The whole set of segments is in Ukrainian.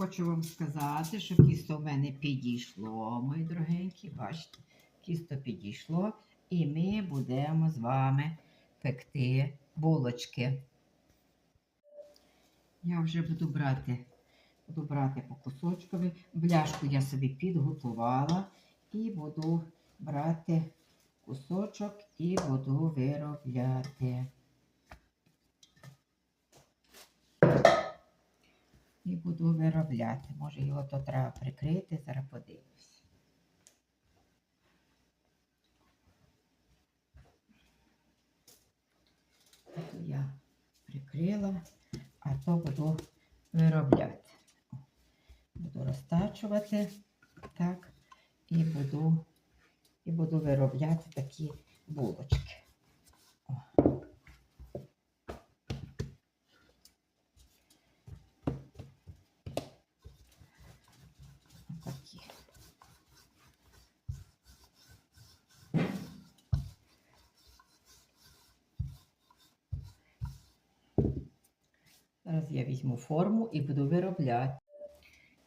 Хочу вам сказати, що тісто в мене підійшло, мої дорогенькі. Бачите, тісто підійшло. І ми будемо з вами пекти булочки. Я вже буду брати, буду брати по кусочкові. Бляшку я собі підготувала і буду брати кусочок і буду виробляти. І буду виробляти. Може його то треба прикрити, зараз подивлюсь. То я прикрила, а то буду виробляти. Буду розтачувати так і буду, і буду виробляти такі булочки. О. Такі. Зараз я візьму форму і буду виробляти.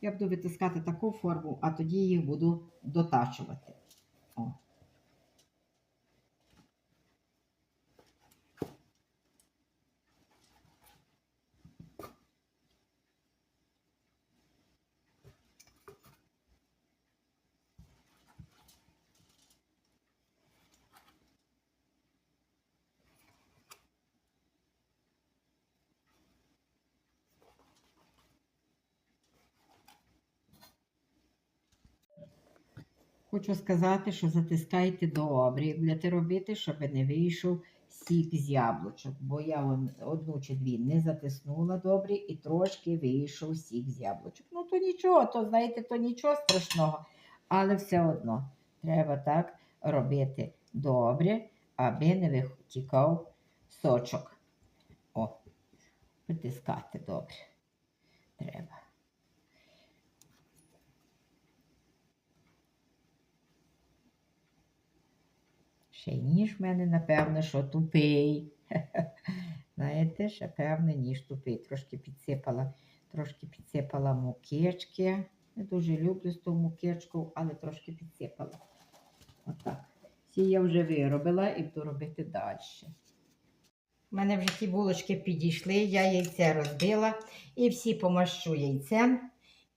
Я буду витискати таку форму, а тоді їх буду дотачувати. О. Хочу сказати, що затискайте добре. і Будете робити, щоб не вийшов сік з яблучок. Бо я одну чи дві не затиснула добре і трошки вийшов сік з яблучок. Ну то нічого, то знаєте, то нічого страшного. Але все одно треба так робити добре, аби не витікав сочок. О, притискати добре. Треба. Ще й ніж в мене, напевно, що тупий. Знаєте, ще певне, ніж тупий. Трошки підсипала, трошки підсипала мукички. Не дуже люблю з ту мукичку, але трошки підсипала. Отак. Ці я вже виробила і буду робити далі. У мене вже ті булочки підійшли, я яйце розбила і всі помащу яйцем.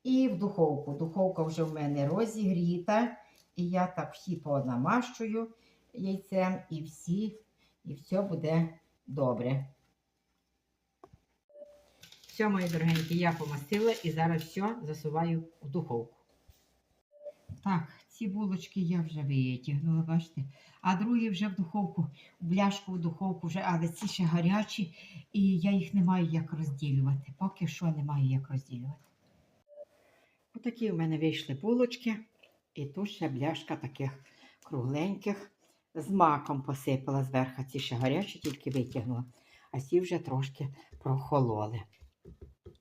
І в духовку. Духовка вже в мене розігріта. І я так всі понамащую яйцем і всі, і все буде добре. Все, мої дорогенькі, я помастила і зараз все засуваю в духовку. Так, ці булочки я вже витягнула, бачите. А другі вже в духовку, в бляшку в духовку вже, але ці ще гарячі, і я їх не маю як розділювати. Поки що не маю як розділювати. Отакі в мене вийшли булочки. І тут ще бляшка таких кругленьких з маком посипала зверху. Ці ще гарячі, тільки витягнула. А ці вже трошки прохололи.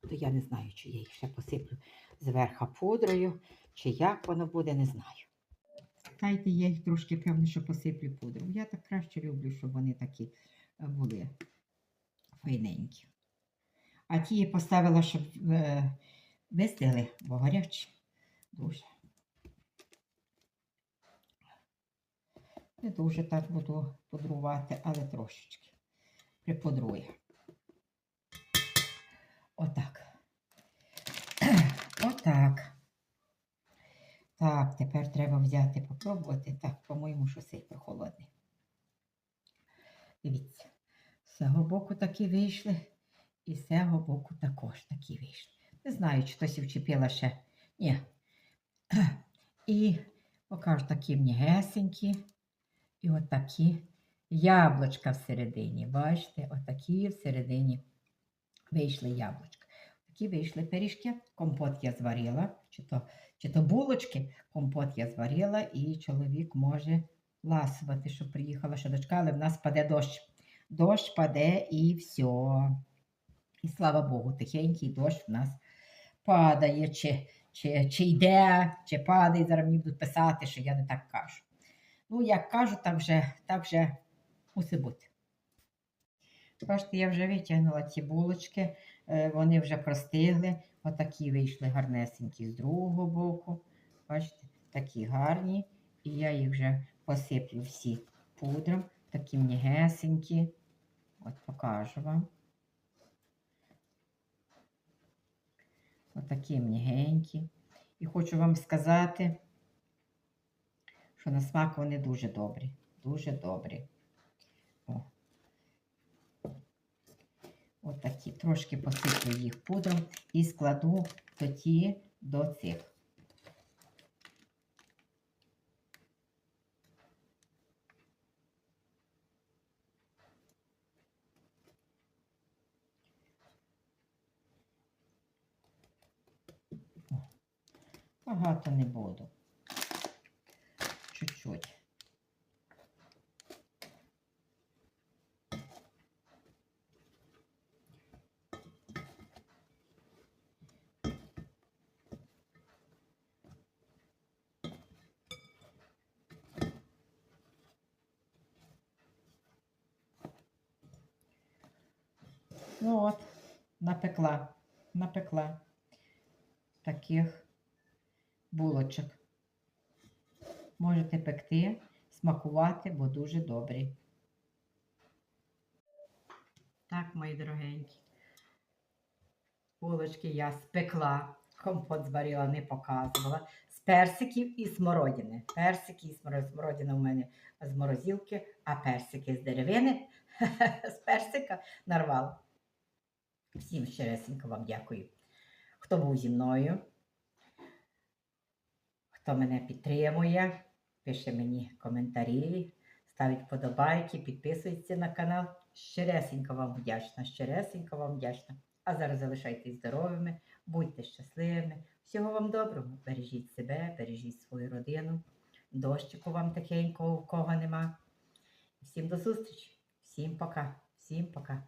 То я не знаю, чи я їх ще посиплю зверху пудрою, чи як воно буде, не знаю. Дайте я їх трошки, певно, що посиплю пудрою. Я так краще люблю, щоб вони такі е, були файненькі. А ті я поставила, щоб е, вистигли, бо гарячі. Дуже. Не дуже так буду пудрувати, але трошечки припудрую. Отак. Отак. Так, тепер треба взяти, попробувати. Так, по-моєму, що цей прохолодний. Дивіться, з цього боку такі вийшли, і з цього боку також такі вийшли. Не знаю, чи хтось вчепила ще. Ні. І покажу такі м'ягесенькі. І отакі яблучка всередині. Бачите, отакі всередині вийшли яблучка. Такі вийшли пиріжки. Компот я зварила, чи то, чи то булочки, компот я зварила, і чоловік може ласувати, що приїхала ще дочка, але в нас паде дощ. Дощ паде і все. І слава Богу, тихенький дощ в нас падає, чи, чи, чи йде, чи падає. Зараз мені будуть писати, що я не так кажу. Ну, як кажу, так вже, так вже мусить бути. Бачите, я вже витягнула ці булочки, е, вони вже простигли. Отакі вийшли гарнесенькі з другого боку. Бачите, такі гарні. І я їх вже посиплю всі пудром, такі м'ягесенькі. От покажу вам. Отакі м'ягенькі. І хочу вам сказати, що на смак вони дуже добрі. Дуже добрі. О. Отакі. Трошки посиплю їх пудром і складу тоді до цих. Багато не буду. Ну от, напекла, напекла таких булочок. Можете пекти, смакувати, бо дуже добрі. Так, мої дорогенькі. Булочки я спекла, компот зварила, не показувала. З персиків і смородини. Персики і смородина. У мене з морозилки, а персики з деревини. з персика нарвала. Всім щиресенько вам дякую. Хто був зі мною, хто мене підтримує, пише мені коментарі, ставить вподобайки, підписується на канал. Щиресенько вам вдячна, щиресенько вам вдячна. А зараз залишайтесь здоровими, будьте щасливими. Всього вам доброго. Бережіть себе, бережіть свою родину. Дощику вам такенького, у кого нема. Всім до зустрічі, всім пока, всім пока.